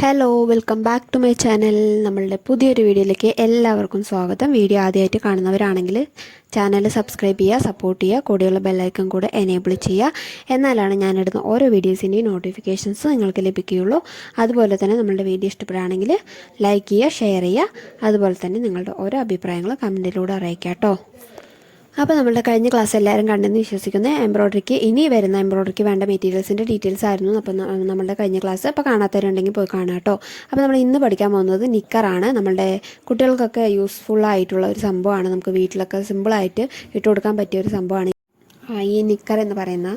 Hello welcome back to my channel നമ്മളുടെ പുതിയൊരു വീഡിയോയിലേക്ക് എല്ലാവർക്കും സ്വാഗതം. വീഡിയോ ആദ്യമായിട്ട് കാണുന്നവരാണെങ്കിൽ ചാനൽ സബ്സ്ക്രൈബ് ചെയ്യുക സപ്പോർട്ട് ചെയ്യുക കൂടെയുള്ള ബെല്ലൈക്കൺ കൂടെ എനേബിൾ ചെയ്യുക. എന്നാലാണ് ഞാനിടുന്ന ഓരോ വീഡിയോസിന്റെയും നോട്ടിഫിക്കേഷൻസ് നിങ്ങൾക്ക് ലഭിക്കുകയുള്ളൂ. അതുപോലെ തന്നെ നമ്മളുടെ വീഡിയോ ഇഷ്ടപ്പെടുകയാണെങ്കിൽ ലൈക്ക് ചെയ്യുക ഷെയർ ചെയ്യുക. അതുപോലെ തന്നെ നിങ്ങളുടെ ഓരോ അഭിപ്രായങ്ങൾ കമന്റിലൂടെ അറിയിക്കാം കേട്ടോ. അപ്പോൾ നമ്മളുടെ കഴിഞ്ഞ ക്ലാസ് എല്ലാവരും കണ്ടെന്ന് വിശ്വസിക്കുന്ന. എംബ്രോയ്ഡറിക്ക് ഇനി വരുന്ന എംബ്രോയ്ഡറിക്ക് വേണ്ട മെറ്റീരിയൽസിന്റെ ഡീറ്റെയിൽസ് ആയിരുന്നു. അപ്പോൾ നമ്മളുടെ കഴിഞ്ഞ ക്ലാസ് അപ്പോൾ കാണാത്തവരുണ്ടെങ്കിൽ പോയി കാണാം കേട്ടോ. അപ്പോൾ നമ്മൾ ഇന്ന് പഠിക്കാൻ പോകുന്നത് നിക്കറാണ് നമ്മളുടെ കുട്ടികൾക്കൊക്കെ യൂസ്ഫുൾ ആയിട്ടുള്ള ഒരു സംഭവമാണ്. നമുക്ക് വീട്ടിലൊക്കെ സിമ്പിളായിട്ട് ഇട്ട് കൊടുക്കാൻ പറ്റിയ ഒരു സംഭവമാണ്. ഈ നിക്കർ എന്ന് പറയുന്ന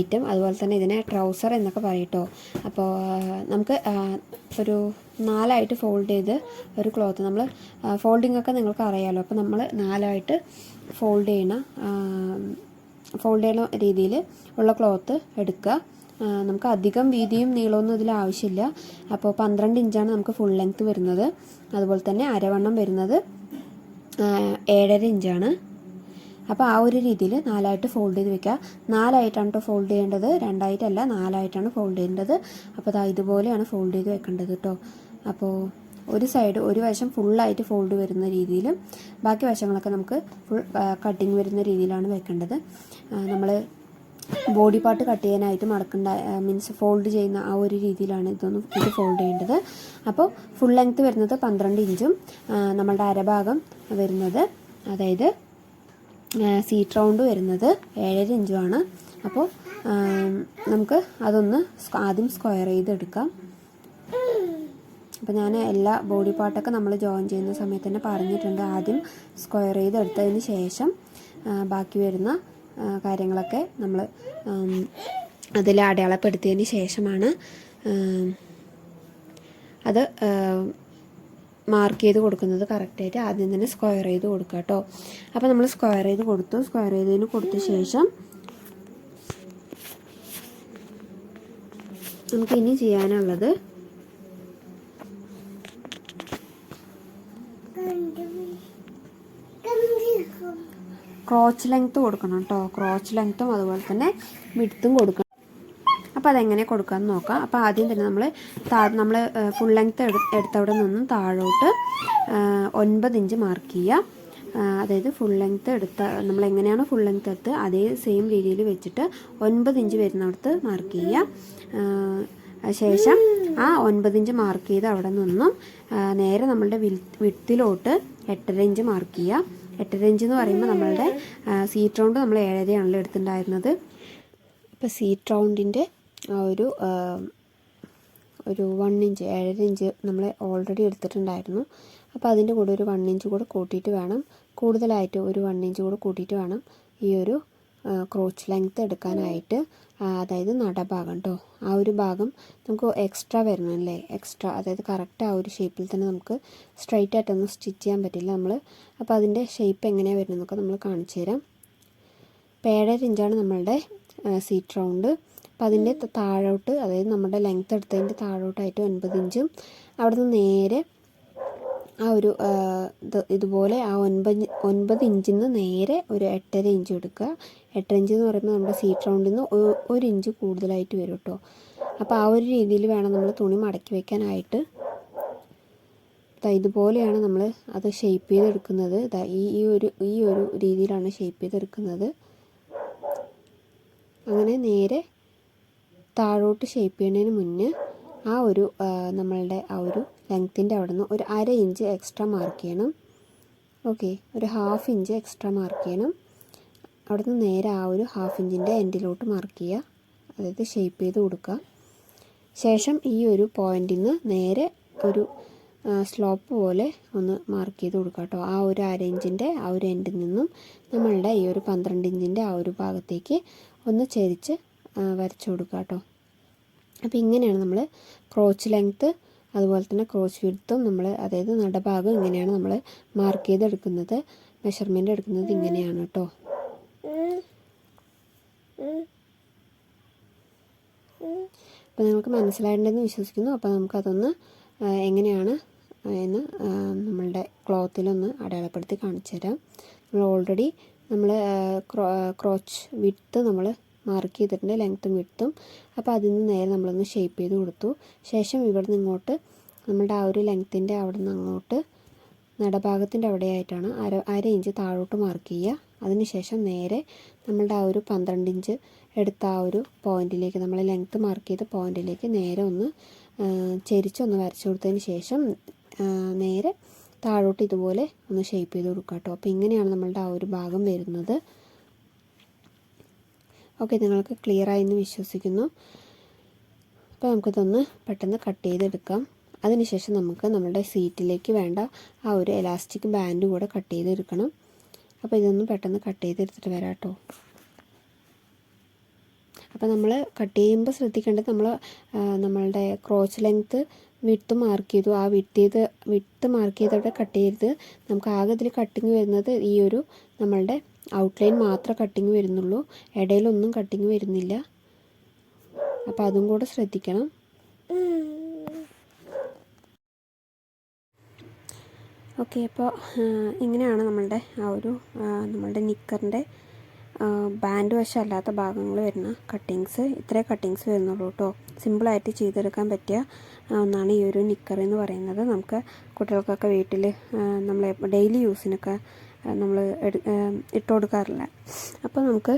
ഐറ്റം അതുപോലെ തന്നെ ഇതിനെ ട്രൗസർ എന്നൊക്കെ പറയട്ടോ അപ്പോൾ നമുക്ക് ഒരു നാലായിട്ട് ഫോൾഡ് ചെയ്ത് ഒരു ക്ലോത്ത് നമ്മൾ ഫോൾഡിംഗ് ഒക്കെ നിങ്ങൾക്ക് അറിയാമല്ലോ അപ്പോൾ നമ്മൾ നാലായിട്ട് ഫോൾഡ് ചെയ്യണ ഫോൾഡ് ചെയ്യണ രീതിയിൽ ഉള്ള ക്ലോത്ത് എടുക്കുക. നമുക്ക് അധികം വീതിയും നീളമൊന്നും ഇതിൽ ആവശ്യമില്ല. അപ്പോൾ പന്ത്രണ്ട് ഇഞ്ചാണ് നമുക്ക് ഫുൾ ലെങ്ത്ത് വരുന്നത്. അതുപോലെ തന്നെ അരവണ്ണം വരുന്നത് ഏഴര ഇഞ്ചാണ്. അപ്പോൾ ആ ഒരു രീതിയിൽ നാലായിട്ട് ഫോൾഡ് ചെയ്ത് വെക്കുക. നാലായിട്ടാണ് കേട്ടോ ഫോൾഡ് ചെയ്യേണ്ടത്. രണ്ടായിട്ടല്ല നാലായിട്ടാണ് ഫോൾഡ് ചെയ്യേണ്ടത്. അപ്പോൾ അതാ ഇതുപോലെയാണ് ഫോൾഡ് ചെയ്ത് വെക്കേണ്ടത് കേട്ടോ അപ്പോൾ ഒരു സൈഡ് ഒരു വശം ഫുള്ളായിട്ട് ഫോൾഡ് വരുന്ന രീതിയിലും ബാക്കി വശങ്ങളൊക്കെ നമുക്ക് ഫുൾ കട്ടിങ് വരുന്ന രീതിയിലാണ് വെക്കേണ്ടത്. നമ്മൾ ബോഡി പാർട്ട് കട്ട് ചെയ്യാനായിട്ട് മടക്കേണ്ട മീൻസ് ഫോൾഡ് ചെയ്യുന്ന ആ ഒരു രീതിയിലാണ് ഇതൊന്ന് ഇത് ഫോൾഡ് ചെയ്യേണ്ടത്. അപ്പോൾ ഫുൾ ലെങ്ത്ത് വരുന്നത് പന്ത്രണ്ട് ഇഞ്ചും നമ്മളുടെ അരഭാഗം വരുന്നത് അതായത് സീറ്റ് റൗണ്ട് വരുന്നത് ഏഴര ഇഞ്ചുമാണ് അപ്പോൾ നമുക്ക് അതൊന്ന് ആദ്യം സ്ക്വയർ ചെയ്തെടുക്കാം. അപ്പോൾ ഞാൻ എല്ലാ ബോഡി പാർട്ടൊക്കെ നമ്മൾ ജോയിൻ ചെയ്യുന്ന സമയത്ത് തന്നെ പറഞ്ഞിട്ടുണ്ട് ആദ്യം സ്ക്വയർ ചെയ്തെടുത്തതിന് ശേഷം ബാക്കി വരുന്ന കാര്യങ്ങളൊക്കെ നമ്മൾ അതിൽ അടയാളപ്പെടുത്തിയതിന് ശേഷമാണ് അത് മാർക്ക് ചെയ്ത് കൊടുക്കുന്നത് കറക്റ്റായിട്ട് ആദ്യം തന്നെ സ്ക്വയർ ചെയ്ത് കൊടുക്കുക കേട്ടോ അപ്പോൾ നമ്മൾ സ്ക്വയർ ചെയ്ത് കൊടുത്തു. സ്ക്വയർ ചെയ്തതിന് കൊടുത്ത ശേഷം നമുക്ക് ഇനി ചെയ്യാനുള്ളത് ക്രോച്ച് ലെങ്ത്ത് കൊടുക്കണം കേട്ടോ ക്രോച്ച് ലെങ്ത്തും അതുപോലെ തന്നെ വിടുത്തും കൊടുക്കണം. അപ്പോൾ അതെങ്ങനെ കൊടുക്കാമെന്ന് നോക്കാം. അപ്പോൾ ആദ്യം തന്നെ നമ്മൾ താ നമ്മൾ ഫുൾ ലെങ്ത്ത് എടുത്തവിടെ നിന്നും താഴോട്ട് ഒൻപത് ഇഞ്ച് മാർക്ക് ചെയ്യുക അതായത് ഫുൾ ലെങ്ത്ത് എടുത്ത നമ്മൾ എങ്ങനെയാണോ ഫുൾ ലെങ്ത്ത് എടുത്ത് അതേ സെയിം രീതിയിൽ വെച്ചിട്ട് ഒൻപത് ഇഞ്ച് വരുന്നിടത്ത് മാർക്ക് ചെയ്യുക ശേഷം ആ ഒൻപത് ഇഞ്ച് മാർക്ക് ചെയ്ത് അവിടെ നിന്നും നേരെ നമ്മളുടെ വിട്ടിലോട്ട് എട്ടര ഇഞ്ച് മാർക്ക് ചെയ്യുക എട്ടര ഇഞ്ച് എന്ന് പറയുമ്പോൾ നമ്മളുടെ സീറ്റ് റൗണ്ട് നമ്മൾ ഏഴരയാണല്ലോ എടുത്തിട്ടുണ്ടായിരുന്നത് അപ്പോൾ സീറ്റ് റൗണ്ടിന്റെ ആ ഒരു ഒരു വൺ ഇഞ്ച് ഏഴര ഇഞ്ച് നമ്മൾ ഓൾറെഡി എടുത്തിട്ടുണ്ടായിരുന്നു. അപ്പോൾ അതിന്റെ കൂടെ ഒരു വൺ ഇഞ്ച് കൂടെ കൂട്ടിയിട്ട് വേണം. കൂടുതലായിട്ട് ഒരു വൺ ഇഞ്ച് കൂടെ കൂട്ടിയിട്ട് വേണം ഈ ഒരു ക്രോച്ച് ലെങ്ത്ത് എടുക്കാനായിട്ട്. അതായത് നടഭാഗം കേട്ടോ ആ ഒരു ഭാഗം നമുക്ക് എക്സ്ട്രാ വരണമല്ലേ എക്സ്ട്രാ അതായത് കറക്റ്റ് ആ ഒരു ഷേപ്പിൽ തന്നെ നമുക്ക് സ്ട്രൈറ്റ് ആയിട്ടൊന്നും സ്റ്റിച്ച് ചെയ്യാൻ പറ്റില്ല നമ്മൾ അപ്പോൾ അതിന്റെ ഷേപ്പ് എങ്ങനെയാണ് വരുന്നതെന്നൊക്കെ നമ്മൾ കാണിച്ചു തരാം ഏഴര ഇഞ്ചാണ് നമ്മളുടെ സീറ്റ് റൗണ്ട് അപ്പോൾ അതിന്റെ താഴോട്ട് അതായത് നമ്മുടെ ലെങ്ത് എടുത്തതിന്റെ താഴോട്ടായിട്ട് ഒൻപത് ഇഞ്ചും അവിടെ നിന്ന് നേരെ ആ ഒരു ഇതുപോലെ ആ ഒൻപത് ഒൻപത് ഇഞ്ചിൽ നിന്ന് നേരെ ഒരു എട്ടര ഇഞ്ച് എടുക്കുക. എട്ടര ഇഞ്ച് എന്ന് പറയുമ്പോൾ നമ്മുടെ സീറ്റ് റൗണ്ടിൽ നിന്ന് ഒരു ഇഞ്ച് കൂടുതലായിട്ട് വരും കേട്ടോ അപ്പോൾ ആ ഒരു രീതിയിൽ വേണം നമ്മൾ തുണി മടക്കി വെക്കാനായിട്ട്. ഇതുപോലെയാണ് നമ്മൾ അത് ഷേപ്പ് ചെയ്തെടുക്കുന്നത്. ഈ ഈ ഒരു ഈ ഒരു രീതിയിലാണ് ഷേപ്പ് ചെയ്തെടുക്കുന്നത്. അങ്ങനെ നേരെ താഴോട്ട് ഷേപ്പ് ചെയ്യുന്നതിന് മുന്നേ ആ ഒരു നമ്മളുടെ ആ ഒരു ലെങ്ത്തിന്റെ അവിടെ നിന്ന് ഒരു അര ഇഞ്ച് എക്സ്ട്രാ മാർക്ക് ചെയ്യണം. ഓക്കെ ഒരു ഹാഫ് ഇഞ്ച് എക്സ്ട്രാ മാർക്ക് ചെയ്യണം. അവിടെ നിന്ന് നേരെ ആ ഒരു ഹാഫ് ഇഞ്ചിന്റെ എൻഡിലോട്ട് മാർക്ക് ചെയ്യുക. അതായത് ഷേപ്പ് ചെയ്ത് കൊടുക്കുക. ശേഷം ഈ ഒരു പോയിന്റിൽ നിന്ന് നേരെ ഒരു സ്ലോപ്പ് പോലെ ഒന്ന് മാർക്ക് ചെയ്ത് കൊടുക്കുക കേട്ടോ. ആ ഒരു അര ഇഞ്ചിന്റെ ആ ഒരു എൻഡിൽ നിന്നും നമ്മളുടെ ഈ ഒരു പന്ത്രണ്ട് ഇഞ്ചിന്റെ ആ ഒരു ഭാഗത്തേക്ക് ഒന്ന് ചെരിച്ച് വരച്ചു കൊടുക്കുക കേട്ടോ. അപ്പോൾ ഇങ്ങനെയാണ് നമ്മൾ ക്രോച്ച് ലെങ്ത്ത് അതുപോലെ തന്നെ ക്രോച്ച് വിടുത്തും നമ്മൾ അതായത് നടഭാഗം ഇങ്ങനെയാണ് നമ്മൾ മാർക്ക് ചെയ്തെടുക്കുന്നത് മെഷർമെന്റ് എടുക്കുന്നത് ഇങ്ങനെയാണ് കേട്ടോ. അപ്പോൾ നിങ്ങൾക്ക് മനസ്സിലായിട്ടുണ്ടെന്ന് വിശ്വസിക്കുന്നു. അപ്പോൾ നമുക്കതൊന്ന് എങ്ങനെയാണ് എന്ന് നമ്മളുടെ ക്ലോത്തിലൊന്ന് അടയാളപ്പെടുത്തി കാണിച്ചു തരാം. നമ്മൾ ഓൾറെഡി നമ്മൾ ക്രോച്ച് വിട്ട് നമ്മൾ മാർക്ക് ചെയ്തിട്ടുണ്ട് ലെങ്ത്തും വിട്ടും അപ്പോൾ അതിൽ നിന്ന് നേരെ നമ്മളൊന്ന് ഷേപ്പ് ചെയ്ത് കൊടുത്തു. ശേഷം ഇവിടെ നിന്ന് ഇങ്ങോട്ട് നമ്മളുടെ ആ ഒരു ലെങ്ത്തിന്റെ അവിടെ നിന്ന് അങ്ങോട്ട് നടഭാഗത്തിന്റെ അവിടെയായിട്ടാണ് അര അര ഇഞ്ച് താഴോട്ട് മാർക്ക് ചെയ്യുക. അതിനുശേഷം നേരെ നമ്മളുടെ ആ ഒരു പന്ത്രണ്ട് ഇഞ്ച് എടുത്ത ആ ഒരു പോയിന്റിലേക്ക് നമ്മൾ ലെങ്ത്ത് മാർക്ക് ചെയ്ത പോയിന്റിലേക്ക് നേരെ ഒന്ന് ചെരിച്ചൊന്ന് വരച്ചു കൊടുത്തതിന് ശേഷം നേരെ താഴോട്ട് ഇതുപോലെ ഒന്ന് ഷേപ്പ് ചെയ്ത് കൊടുക്കാം കേട്ടോ അപ്പോൾ ഇങ്ങനെയാണ് നമ്മളുടെ ആ ഒരു ഭാഗം വരുന്നത്. ഓക്കെ നിങ്ങൾക്ക് എന്ന് വിശ്വസിക്കുന്നു. അപ്പോൾ നമുക്കിതൊന്ന് പെട്ടെന്ന് കട്ട് ചെയ്തെടുക്കാം. അതിനുശേഷം നമുക്ക് നമ്മുടെ സീറ്റിലേക്ക് വേണ്ട ആ ഒരു എലാസ്റ്റിക് ബാൻഡ് കൂടെ കട്ട് ചെയ്തെടുക്കണം. അപ്പോൾ ഇതൊന്ന് പെട്ടെന്ന് കട്ട് ചെയ്തെടുത്തിട്ട് വരാം കേട്ടോ. അപ്പോൾ നമ്മൾ കട്ട് ചെയ്യുമ്പോൾ ശ്രദ്ധിക്കേണ്ടത് നമ്മൾ നമ്മളുടെ ക്രോച്ച് ലെങ്ത്ത് വിട്ട് മാർക്ക് ചെയ്തു. ആ വിട്ട് ചെയ്ത് വിട്ട് മാർക്ക് ചെയ്തവിടെ കട്ട് ചെയ്ത് നമുക്ക് ആകെ ഇതിൽ കട്ടിങ് വരുന്നത് ഈ ഒരു നമ്മളുടെ ഔട്ട്ലൈൻ മാത്രമേ കട്ടിങ് വരുന്നുള്ളൂ. ഇടയിലൊന്നും കട്ടിങ് വരുന്നില്ല. അപ്പോൾ അതും കൂടെ ശ്രദ്ധിക്കണം. ഓക്കെ അപ്പോൾ ഇങ്ങനെയാണ് നമ്മളുടെ ആ ഒരു നമ്മളുടെ നിക്കറിന്റെ ബാൻഡ് വശമല്ലാത്ത ഭാഗങ്ങൾ വരുന്ന കട്ടിങ്സ് ഇത്രേ കട്ടിങ്സ് വരുന്നുള്ളൂ കേട്ടോ സിമ്പിളായിട്ട് ചെയ്തെടുക്കാൻ പറ്റിയ ഒന്നാണ് ഈ ഒരു നിക്കർ എന്ന് പറയുന്നത്. നമുക്ക് കുട്ടികൾക്കൊക്കെ വീട്ടിൽ നമ്മൾ ഡെയിലി യൂസിനൊക്കെ നമ്മൾ ഇട്ട് കൊടുക്കാറില്ല. അപ്പോൾ നമുക്ക്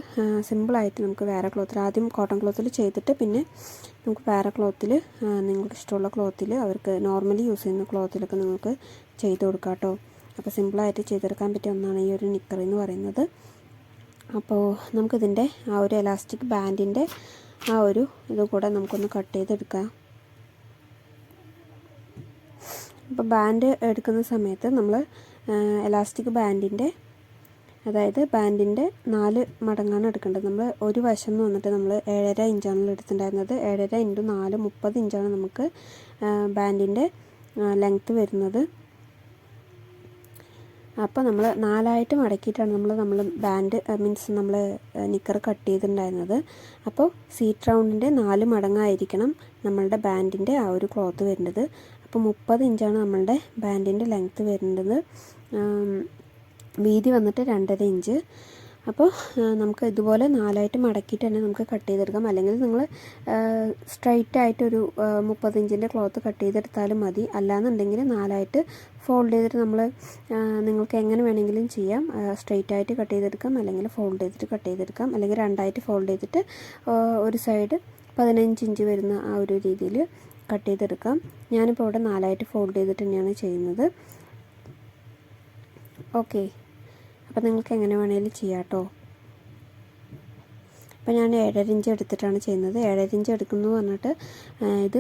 സിമ്പിളായിട്ട് നമുക്ക് വേറെ ക്ലോത്തിൽ ആദ്യം കോട്ടൺ ക്ലോത്തിൽ ചെയ്തിട്ട് പിന്നെ നമുക്ക് വേറെ ക്ലോത്തിൽ നിങ്ങൾക്ക് ഇഷ്ടമുള്ള ക്ലോത്തിൽ അവർക്ക് നോർമലി യൂസ് ചെയ്യുന്ന ക്ലോത്തിലൊക്കെ നിങ്ങൾക്ക് ചെയ്ത് കൊടുക്കാം കേട്ടോ. അപ്പോൾ സിമ്പിളായിട്ട് ചെയ്തെടുക്കാൻ പറ്റിയ ഒന്നാണ് ഈ ഒരു നിക്കർ എന്ന് പറയുന്നത്. അപ്പോൾ നമുക്കിതിന്റെ ആ ഒരു എലാസ്റ്റിക് ബാൻഡിന്റെ ആ ഒരു ഇത് കൂടെ നമുക്കൊന്ന് കട്ട് ചെയ്തെടുക്കാം. അപ്പോൾ ബാൻഡ് എടുക്കുന്ന സമയത്ത് നമ്മൾ എലാസ്റ്റിക് ബാൻഡിന്റെ അതായത് ബാൻഡിന്റെ നാല് മടങ്ങാണ് എടുക്കേണ്ടത്. നമ്മൾ ഒരു വശം എന്ന് വന്നിട്ട് നമ്മൾ ഏഴര ഇഞ്ചാണ് എടുത്തിട്ടുണ്ടായിരുന്നത്. ഏഴര ഇന്റു നാല് മുപ്പത് ഇഞ്ചാണ് നമുക്ക് ബാൻഡിന്റെ ലെങ്ത്ത് വരുന്നത്. അപ്പോൾ നമ്മൾ നാലായിട്ട് മടക്കിയിട്ടാണ് നമ്മൾ നമ്മൾ ബാൻഡ് മീൻസ് നമ്മൾ നിക്കർ കട്ട് ചെയ്തിട്ടുണ്ടായിരുന്നത്. അപ്പോൾ സീറ്റ് റൗണ്ടിന്റെ നാല് മടങ്ങായിരിക്കണം നമ്മളുടെ ബാൻഡിന്റെ ആ ഒരു ക്ലോത്ത് വരുന്നത്. അപ്പോൾ മുപ്പത് ഇഞ്ചാണ് നമ്മളുടെ ബാൻഡിന്റെ ലെങ്ത്ത് വരുന്നത്. വീതി വന്നിട്ട് രണ്ടര ഇഞ്ച്. അപ്പോൾ നമുക്ക് ഇതുപോലെ നാലായിട്ട് മടക്കിയിട്ട് തന്നെ നമുക്ക് കട്ട് ചെയ്തെടുക്കാം. അല്ലെങ്കിൽ നിങ്ങൾ സ്ട്രൈറ്റ് ആയിട്ടൊരു മുപ്പതിഞ്ചിന്റെ ക്ലോത്ത് കട്ട് ചെയ്തെടുത്താലും മതി. അല്ലാന്നുണ്ടെങ്കിൽ നാലായിട്ട് ഫോൾഡ് ചെയ്തിട്ട് നമ്മൾ നിങ്ങൾക്ക് എങ്ങനെ വേണമെങ്കിലും ചെയ്യാം. സ്ട്രൈറ്റ് ആയിട്ട് കട്ട് ചെയ്തെടുക്കാം. അല്ലെങ്കിൽ ഫോൾഡ് ചെയ്തിട്ട് കട്ട് ചെയ്തെടുക്കാം. അല്ലെങ്കിൽ രണ്ടായിട്ട് ഫോൾഡ് ചെയ്തിട്ട് ഒരു സൈഡ് പതിനഞ്ച് ഇഞ്ച് വരുന്ന ആ ഒരു രീതിയിൽ കട്ട് ചെയ്തെടുക്കാം ഞാനിപ്പോൾ ഇവിടെ നാലായിട്ട് ഫോൾഡ് ചെയ്തിട്ട് തന്നെയാണ് ചെയ്യുന്നത്. ഓക്കെ അപ്പോൾ നിങ്ങൾക്ക് എങ്ങനെ വേണമെങ്കിലും ചെയ്യാം കേട്ടോ അപ്പോൾ ഞാൻ ഏഴര ഇഞ്ച് എടുത്തിട്ടാണ് ചെയ്യുന്നത്. ഏഴര ഇഞ്ച് എടുക്കുന്നു പറഞ്ഞിട്ട് ഇത്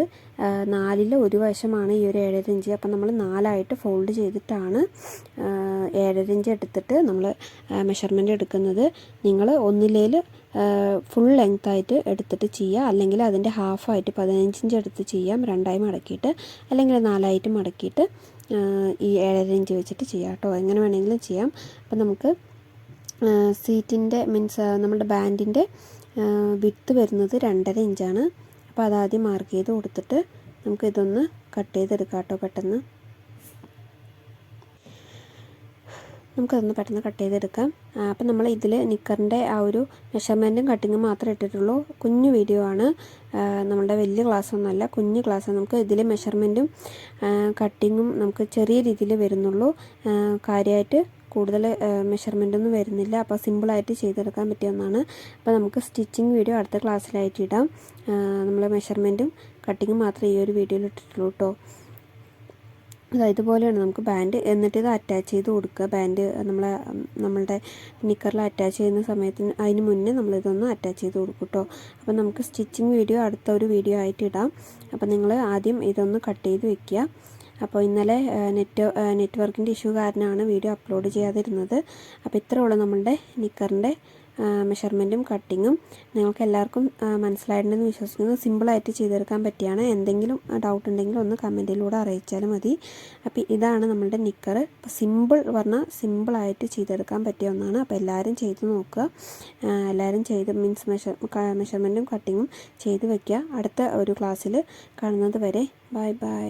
നാലിൽ ഒരു വശമാണ് ഈ ഒരു ഏഴര ഇഞ്ച് അപ്പം നമ്മൾ നാലായിട്ട് ഫോൾഡ് ചെയ്തിട്ടാണ് ഏഴര ഇഞ്ച് എടുത്തിട്ട് നമ്മൾ മെഷർമെന്റ് എടുക്കുന്നത്. നിങ്ങൾ ഒന്നിലേൽ ഫുൾ ലെങ്ത് ആയിട്ട് എടുത്തിട്ട് ചെയ്യുക അല്ലെങ്കിൽ അതിന്റെ ഹാഫായിട്ട് പതിനഞ്ച് ഇഞ്ച് എടുത്ത് ചെയ്യാം. രണ്ടായി മടക്കിയിട്ട്. അല്ലെങ്കിൽ നാലായിട്ട് മടക്കിയിട്ട് ഈ ഏഴര ഇഞ്ച് വെച്ചിട്ട് ചെയ്യാം കേട്ടോ. എങ്ങനെ വേണമെങ്കിലും ചെയ്യാം. അപ്പം നമുക്ക് സീറ്റിന്റെ മീൻസ് നമ്മുടെ ബാൻഡിന്റെ വിത്ത് വരുന്നത് രണ്ടര ഇഞ്ചാണ്. അപ്പോൾ അതാദ്യം മാർക്ക് ചെയ്ത് കൊടുത്തിട്ട് നമുക്ക് ഇതൊന്ന് കട്ട് ചെയ്തെടുക്കാം കേട്ടോ പെട്ടെന്ന്. നമുക്കതൊന്ന് പെട്ടെന്ന് കട്ട് ചെയ്തെടുക്കാം. അപ്പം നമ്മൾ ഇതിൽ നിക്കറിന്റെ ആ ഒരു മെഷർമെന്റും കട്ടിങ്ങും മാത്രമേ ഇട്ടിട്ടുള്ളൂ. കുഞ്ഞു വീഡിയോ ആണ്. നമ്മുടെ വലിയ ക്ലാസ് ഒന്നുമല്ല കുഞ്ഞു ക്ലാസ് നമുക്ക് ഇതിൽ മെഷർമെന്റും കട്ടിങ്ങും നമുക്ക് ചെറിയ രീതിയിൽ വരുന്നുള്ളൂ. കാര്യമായിട്ട് കൂടുതൽ മെഷർമെന്റ് ഒന്നും വരുന്നില്ല. അപ്പോൾ സിമ്പിളായിട്ട് ചെയ്തെടുക്കാൻ പറ്റിയ ഒന്നാണ്. അപ്പോൾ നമുക്ക് സ്റ്റിച്ചിങ് വീഡിയോ അടുത്ത ക്ലാസ്സിലായിട്ട് ഇടാം. നമ്മൾ മെഷർമെന്റും കട്ടിങ്ങും മാത്രമേ ഈ ഒരു വീഡിയോയിൽ ഇട്ടിട്ടുള്ളൂ കേട്ടോ ഇതുപോലെയാണ് നമുക്ക് ബാൻഡ് എന്നിട്ട് ഇത് അറ്റാച്ച് ചെയ്ത് കൊടുക്കുക. ബാൻഡ് നമ്മളെ നമ്മളുടെ നിക്കറിൽ അറ്റാച്ച് ചെയ്യുന്ന സമയത്തിന് അതിന് മുന്നേ നമ്മളിതൊന്ന് അറ്റാച്ച് ചെയ്ത് കൊടുക്കും കേട്ടോ അപ്പോൾ നമുക്ക് സ്റ്റിച്ചിങ് വീഡിയോ അടുത്ത ഒരു വീഡിയോ ആയിട്ട് ഇടാം. അപ്പോൾ നിങ്ങൾ ആദ്യം ഇതൊന്ന് കട്ട് ചെയ്ത് വെക്കുക. അപ്പോൾ ഇന്നലെ നെറ്റ് നെറ്റ്വർക്കിന്റെ ഇഷ്യൂ കാരണമാണ് വീഡിയോ അപ്ലോഡ് ചെയ്യാതിരുന്നത്. അപ്പോൾ ഇത്രേ ഉള്ളൂ നമ്മളുടെ നിക്കറിന്റെ മെഷർമെന്റും കട്ടിങ്ങും. നിങ്ങൾക്ക് എല്ലാവർക്കും മനസ്സിലായിട്ടുണ്ടെന്ന് വിശ്വസിക്കുന്നു. സിമ്പിളായിട്ട് ചെയ്തെടുക്കാൻ പറ്റിയാണ്. എന്തെങ്കിലും ഡൗട്ട് ഉണ്ടെങ്കിൽ ഒന്ന് കമന്റിലൂടെ അറിയിച്ചാലും മതി. അപ്പോൾ ഇതാണ് നമ്മളുടെ നിക്കർ അപ്പോൾ സിമ്പിൾ പറഞ്ഞാൽ സിമ്പിളായിട്ട് ചെയ്തെടുക്കാൻ പറ്റിയ ഒന്നാണ്. അപ്പോൾ എല്ലാവരും ചെയ്ത് നോക്കുക. എല്ലാവരും ചെയ്ത് മീൻസ് മെഷർ മെഷർമെന്റും കട്ടിങ്ങും ചെയ്ത് വയ്ക്കുക അടുത്ത ഒരു ക്ലാസ്സിൽ കാണുന്നത് വരെ. Bye bye